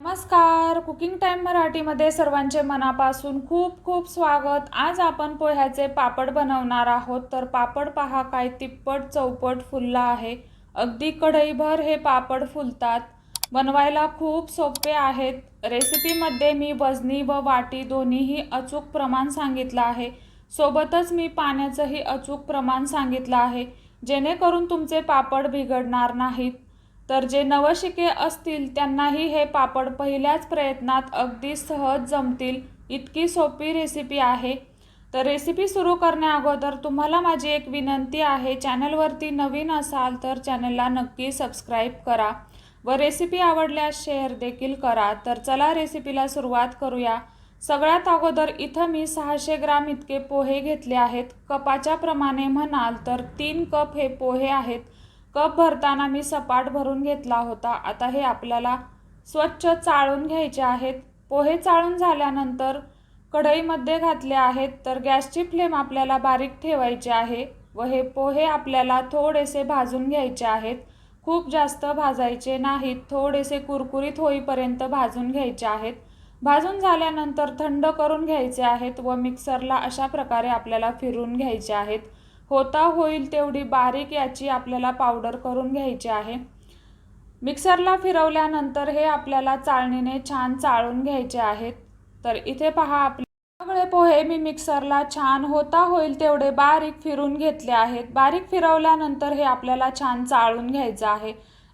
नमस्कार. Cooking time मराठीमध्ये सर्वांचे मनापासून खूप खूप स्वागत. आज आपण पोह्याचे पापड बनवणार आहोत. तर पापड पहा काय तिप्पट चौपट फुलला आहे. अगदी कढईभर हे पापड फुलतात. बनवायला खूप सोपे आहेत. रेसिपीमध्ये मी वजनी व वाटी दोन्हीही अचूक प्रमाण सांगितलं आहे. सोबतच मी पाण्याचंही अचूक प्रमाण सांगितलं आहे. जेणेकरून तुमचे पापड बिघडणार नाहीत. तर जे नवशिके असतील त्यांनाही हे पापड पहिल्याच प्रयत्नात अगदी सहज जमतील. इतकी सोपी रेसिपी आहे. तर रेसिपी सुरू करण्याअगोदर तुम्हाला माझी एक विनंती आहे चॅनलवरती नवीन असाल तर चॅनलला नक्की सबस्क्राईब करा. व रेसिपी आवडल्यास शेअर देखील करा. तर चला रेसिपीला सुरुवात करूया. सगळ्यात अगोदर इथं मी सहाशे ग्राम इतके पोहे घेतले आहेत. कपाच्या प्रमाणे म्हणाल तर तीन कप हे पोहे आहेत. कप भरताना मी सपाट भरून घेतला होता. आता हे आपल्याला स्वच्छ चाळून घ्यायचे आहेत. पोहे चाळून झाल्यानंतर कढईमध्ये घातले आहेत तर गॅसची फ्लेम आपल्याला बारीक ठेवायची आहे व हे पोहे आपल्याला थोडेसे भाजून घ्यायचे आहेत. खूप जास्त भाजायचे नाहीत थोडेसे कुरकुरीत होईपर्यंत भाजून घ्यायचे आहेत. भाजून झाल्यानंतर थंड करून घ्यायचे आहेत व मिक्सरला अशा प्रकारे आपल्याला फिरून घ्यायचे आहेत. होता होईल तेवढी बारीक याची आपल्याला पावडर करून घ्यायची आहे. मिक्सरला फिरवल्यानंतर हे आपल्याला चाळणीने छान चाळून घ्यायचे आहेत. तर इथे पहा आपले सगळे पोहे मी मिक्सरला छान होता होईल तेवढे बारीक फिरून घेतले आहेत. बारीक फिरवल्यानंतर हे आपल्याला छान चाळून घ्यायचं आहे.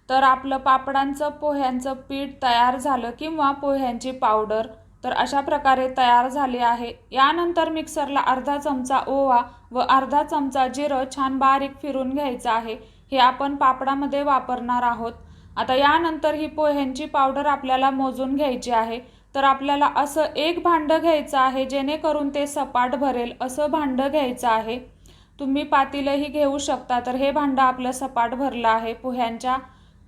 तर आपलं पापडांचं पोह्यांचं पीठ तयार झालं किंवा पोह्यांची पावडर तर अशा प्रकारे तयार झाली आहे. यानंतर मिक्सरला अर्धा चमचा ओवा व अर्धा चमचा जिरं छान बारीक फिरून घ्यायचं आहे. हे आपण पापडामध्ये वापरणार आहोत. आता यानंतर ही पोह्यांची पावडर आपल्याला मोजून घ्यायची आहे. तर आपल्याला असं एक भांडं घ्यायचं आहे जेणेकरून ते सपाट भरेल असं भांडं घ्यायचं आहे. तुम्ही पातीलही घेऊ शकता. तर हे भांडं आपलं सपाट भरलं आहे पोह्यांच्या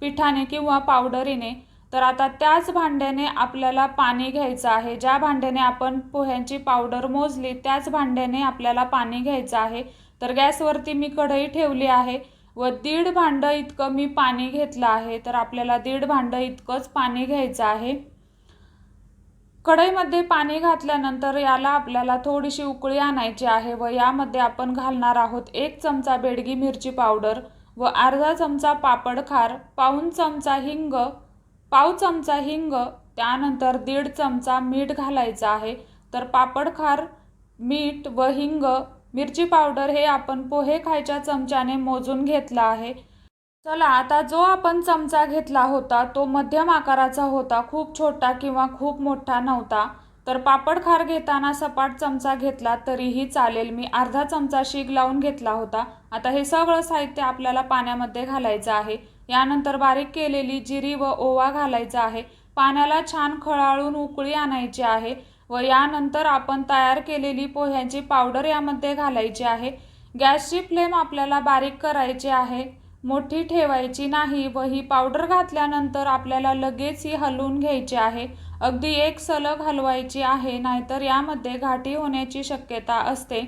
पिठाने किंवा पावडरीने. तर आता त्याच भांड्याने आपल्याला पाणी घ्यायचं आहे. ज्या भांड्याने आपण पोह्यांची पावडर मोजली त्याच भांड्याने आपल्याला पाणी घ्यायचं आहे. तर गॅसवरती मी कढई ठेवली आहे व दीड भांडं इतकं मी पाणी घेतलं आहे. तर आपल्याला दीड भांडं इतकंच पाणी घ्यायचं आहे. कढईमध्ये पाणी घातल्यानंतर याला आपल्याला थोडीशी उकळी आणायची आहे व यामध्ये आपण घालणार आहोत एक चमचा बेडगी मिरची पावडर व अर्धा चमचा पापड खार पाऊन चमचा हिंग पाव चमचा हिंग त्यानंतर दीड चमचा मीठ घालायचं आहे. तर पापड खार मीठ व हिंग मिरची पावडर हे आपण पोहे खायच्या चमच्याने मोजून घेतलं आहे. चला आता जो आपण चमचा घेतला होता तो मध्यम आकाराचा होता खूप छोटा किंवा खूप मोठा नव्हता. तर पापड खार घेताना सपाट चमचा घेतला तरीही चालेल. मी अर्धा चमचा शीग लावून घेतला होता. आता हे सगळं साहित्य आपल्याला पाण्यामध्ये घालायचं आहे. यानंतर बारीक केलेली जिरी व ओवा घालायचा आहे. पाण्याला छान खळाळून उकळी आणायची आहे व यानंतर आपण तयार केलेली पोह्यांची पावडर यामध्ये घालायची आहे. गॅसची फ्लेम आपल्याला बारीक करायची आहे. मोठी ठेवायची नाही व ही पावडर घातल्यानंतर आपल्याला लगेच ही हलवून घ्यायची आहे. अगदी एक सलग हलवायची आहे नाहीतर यामध्ये घाटी होण्याची शक्यता असते.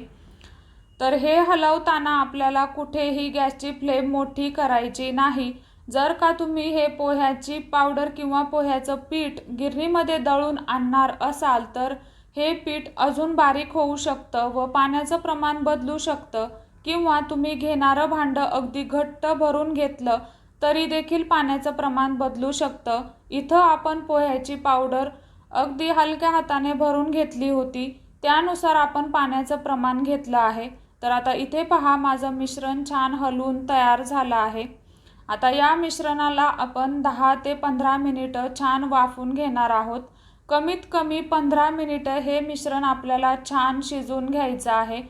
तर हे हलवताना आपल्याला कुठेही गॅसची फ्लेम मोठी करायची नाही. जर का तुम्ही हे पोह्याची पावडर किंवा पोह्याचं पीठ गिरणीमध्ये दळून आणणार असाल तर हे पीठ अजून बारीक होऊ शकतं व पाण्याचं प्रमाण बदलू शकतं किंवा तुम्ही घेणारं भांडं अगदी घट्ट भरून घेतलं तरी देखील पाण्याचं प्रमाण बदलू शकतं. इथं आपण पोह्याची पावडर अगदी हलक्या हाताने भरून घेतली होती त्यानुसार आपण पाण्याचं प्रमाण घेतलं आहे. तर आता इथे पहा माझं मिश्रण छान हलवून तयार झालं आहे. आता या मिश्रणाला आपण दहा ते पंधरा मिनिटं छान वाफून घेणार आहोत. कमीत कमी पंधरा मिनिटं हे मिश्रण आपल्याला छान शिजवून घ्यायचं आहे.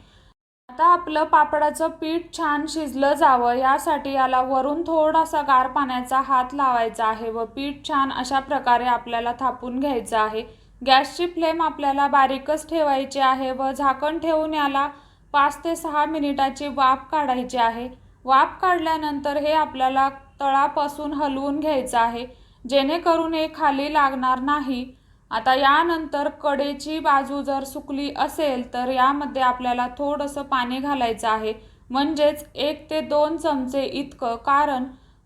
आता आपलं पापडाचं पीठ छान शिजलं जावं यासाठी याला वरून थोडासा गार पाण्याचा हात लावायचा आहे व पीठ छान अशा प्रकारे आपल्याला थापून घ्यायचं आहे. गॅसची फ्लेम आपल्याला बारीकच ठेवायची आहे व झाकण ठेवून याला पाच ते सहा मिनिटाची वाफ काढायची आहे. वाफ काढल्यानंतर हे आपल्याला तळापासून हलवून घ्यायचं आहे. जेणेकरून हे खाली लागणार नाही. आता यानंतर कडेची बाजू जर सुकली असेल तर यामध्ये आपल्याला थोडंसं पाणी घालायचं आहे. म्हणजेच एक ते दोन चमचे इतकं कारण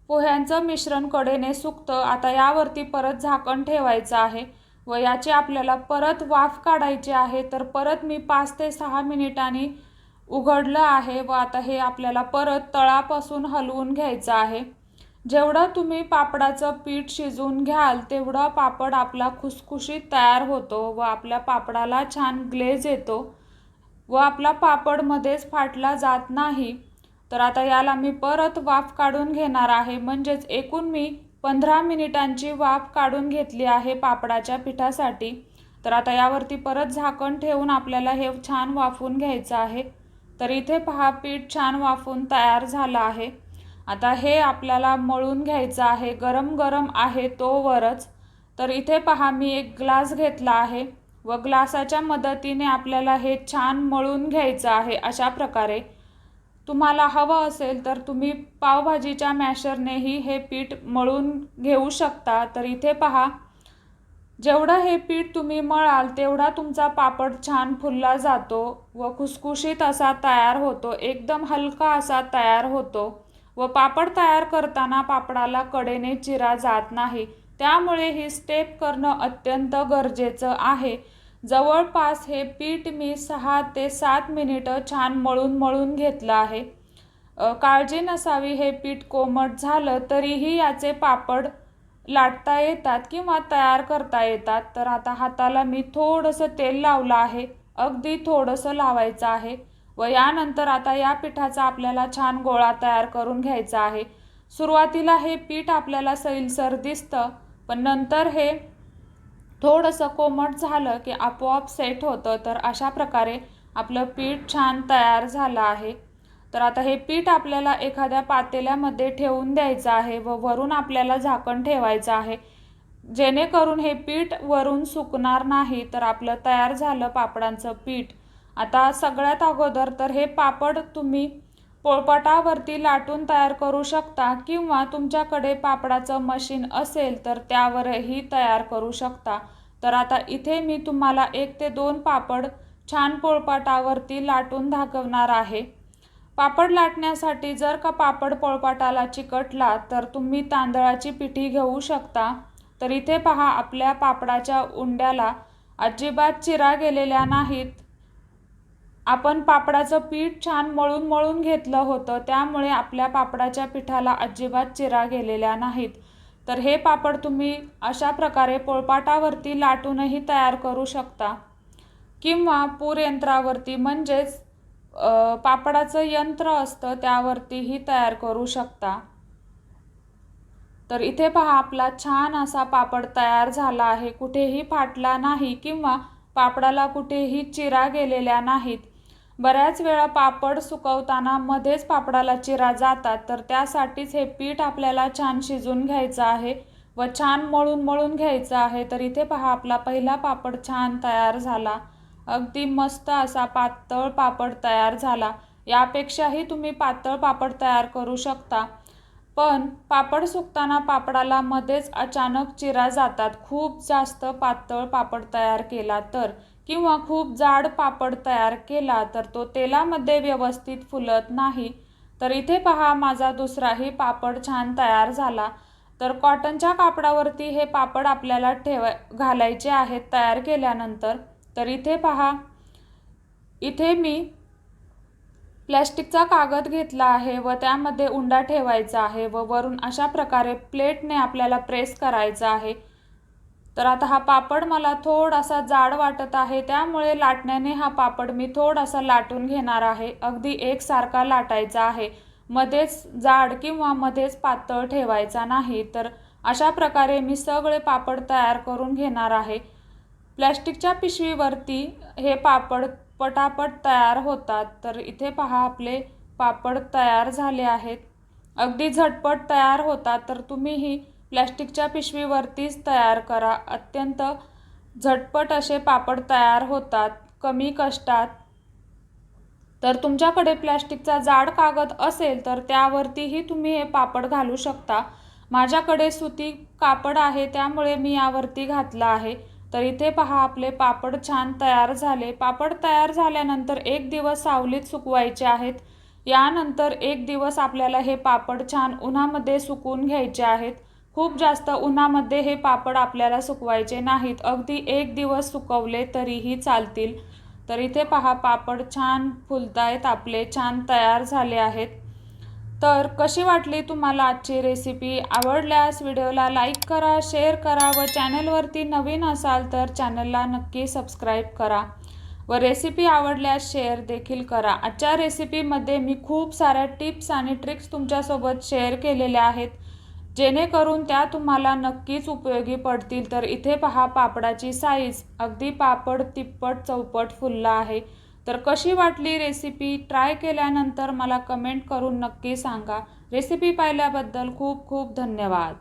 पोह्यांचं मिश्रण कडेने सुकतं. आता यावरती परत झाकण ठेवायचं आहे व याची आपल्याला परत वाफ काढायची आहे. तर परत मी पाच ते सहा मिनिटांनी उघडलं आहे व आता हे आपल्याला परत तळापासून हलवून घ्यायचं आहे. जेवढं तुम्ही पापडाचं पीठ शिजवून घ्याल तेवढा पापड आपला खुसखुशीत तयार होतो व आपल्या पापडाला छान ग्लेज येतो व आपला पापडमध्येच फाटला जात नाही. तर आता याला मी परत वाफ काढून घेणार आहे. म्हणजेच एकूण मी पंधरा मिनिटांची वाफ काढून घेतली आहे पापडाच्या पिठासाठी. तर आता यावरती परत झाकण ठेवून आपल्याला हे छान वाफवून घ्यायचं आहे. तर इथे पहा पीठ छान वाफून तयार झालं आहे. आता हे आपल्याला मळून घ्यायचं आहे. गरम गरम आहे तोवरच तर इथे पहा मी एक ग्लास घेतला आहे व ग्लासाच्या मदतीने आपल्याला हे छान मळून घ्यायचं आहे अशा प्रकारे. तुम्हाला हवं असेल तर तुम्ही पावभाजीच्या मॅशरनेही हे पीठ मळून घेऊ शकता. तर इथे पहा जेवढं हे पीठ तुम्ही मळाल तेवढा तुमचा पापड छान फुलला जातो व खुसखुशीत असा तयार होतो. एकदम हलका असा तयार होतो व पापड तयार करताना पापडाला कडेने चिरा जात नाही. त्यामुळे ही स्टेप करणं अत्यंत गरजेचं आहे. जवळपास हे पीठ मी सहा ते सात मिनिटं छान मळून मळून घेतलं आहे. काळजी नसावी हे पीठ कोमट झालं तरीही याचे पापड लाटता येतात किंवा तयार करता येतात तर आता हाताला मी थोडंसं तेल लावलं आहे. अगदी थोडंसं लावायचं आहे व यानंतर आता या पिठाचा आपल्याला छान गोळा तयार करून घ्यायचा आहे. सुरुवातीला हे पीठ आपल्याला सैलसर दिसतं पण नंतर हे थोडंसं कोमट झालं की आपोआप सेट होतं तर अशा प्रकारे आपलं पीठ छान तयार झालं आहे. तर आता हे पीठ आपल्याला एखाद्या पातेल्यामध्ये ठेवून द्यायचं आहे व वरून आपल्याला झाकण ठेवायचं आहे. जेणेकरून हे पीठ वरून सुकणार नाही तर आपलं तयार झालं पापडांचं पीठ. आता सगळ्यात अगोदर तर हे पापड तुम्ही पोळपाटावरती लाटून तयार करू शकता किंवा तुमच्याकडे पापडाचं मशीन असेल तर त्यावरही तयार करू शकता. तर आता इथे मी तुम्हाला एक ते दोन पापड छान पोळपाटावरती लाटून दाखवणार आहे. पापड लाटण्यासाठी जर का पापड पोळपाटाला चिकटला तर तुम्ही तांदळाची पिठी घेऊ शकता. तर इथे पहा आपल्या पापडाच्या उंड्याला अजिबात चिरा गेलेल्या नाहीत. आपण पापडाचं पीठ छान मळून मळून घेतलं होतं त्यामुळे आपल्या पापडाच्या पिठाला अजिबात चिरा गेलेल्या नाहीत. तर हे पापड तुम्ही अशा प्रकारे पोळपाटावरती लाटूनही तयार करू शकता. किंवा पूर यंत्रावरती म्हणजेच पापडाचं यंत्र असतं त्यावरतीही तयार करू शकता. तर इथे पहा आपला छान असा पापड तयार झाला आहे. कुठेही फाटला नाही किंवा पापडाला कुठेही चिरा गेलेल्या नाहीत. बऱ्याच वेळा पापड सुकवताना मध्येच पापडाला चिरा जातात तर त्यासाठीच हे पीठ आपल्याला छान शिजून घ्यायचं आहे व छान मळून मळून घ्यायचं आहे. तर इथे पहा आपला पहिला पापड छान तयार झाला. अगदी मस्त असा पातळ पापड तयार झाला. यापेक्षाही तुम्ही पातळ पापड तयार करू शकता. पण पापड सुकताना पापडाला मध्येच अचानक चिरा जातात. खूप जास्त पातळ पापड तयार केला तर किंवा खूप जाड पापड तयार केला तर तो तेलामध्ये व्यवस्थित फुलत नाही. तर इथे पहा माझा दुसराही पापड छान तयार झाला. तर कॉटनच्या कापडावरती हे पापड आपल्याला ठेवा घालायचे आहेत तयार केल्यानंतर. तर इथे पहा. इथे मी प्लॅस्टिकचा कागद घेतला आहे व त्यामध्ये उंडा ठेवायचा आहे व वरून अशा प्रकारे प्लेटने आपल्याला प्रेस करायचा आहे. तर आता हा पापड मला थोडासा जाड वाटत आहे त्यामुळे लाटण्याने हा पापड मी थोडासा लाटून घेणार आहे. अगदी एकसारखा लाटायचा आहे. मध्येच जाड किंवा मध्येच पातळ ठेवायचा नाही. तर अशा प्रकारे मी सगळे पापड तयार करून घेणार आहे. प्लॅस्टिकच्या पिशवीवरती हे पापड पटापट तयार होतात. तर इथे पहा आपले पापड तयार झाले आहेत. अगदी झटपट तयार होतात. तर तुम्हीही प्लॅस्टिकच्या पिशवीवरतीच तयार करा. अत्यंत झटपट असे पापड तयार होतात. कमी कष्टात. तर तुमच्याकडे प्लॅस्टिकचा जाड कागद असेल तर त्यावरतीही तुम्ही हे पापड घालू शकता. माझ्याकडे सुती कापड आहे त्यामुळे मी यावरती घातलं आहे. तर इथे पहा आपले पापड छान तयार झाले. पापड तयार झाल्यानंतर एक दिवस सावलीत सुकवायचे आहेत. यानंतर एक दिवस आपल्याला हे पापड छान उन्हामध्ये सुकून घ्यायचे आहेत. खूप जास्त उन्हामध्ये हे पापड आपल्याला सुकवायचे नाहीत. अगदी एक दिवस सुकवले तरीही चालतील. तर इथे पहा पापड छान फुलतायत आपले छान तयार झाले आहेत. तर कशी वाटली तुम्हाला आजची रेसिपी आवडल्यास व्हिडिओला लाईक करा शेअर करा व चॅनलवरती नवीन असाल तर चॅनलला नक्की सबस्क्राईब करा. व रेसिपी आवडल्यास शेअर देखील करा. आजच्या रेसिपीमध्ये मी खूप साऱ्या टिप्स आणि ट्रिक्स तुमच्यासोबत शेअर केलेल्या आहेत. जेणेकरून त्या तुम्हाला नक्कीच उपयोगी पडतील. तर इथे पहा पापडाची साईज अगदी पापड तिप्पट चौपट फुलला आहे. तर कशी वाटली रेसिपी ट्राय केल्यानंतर मला कमेंट करून नक्की सांगा. रेसिपी पाहिल्याबद्दल खूप खूप धन्यवाद.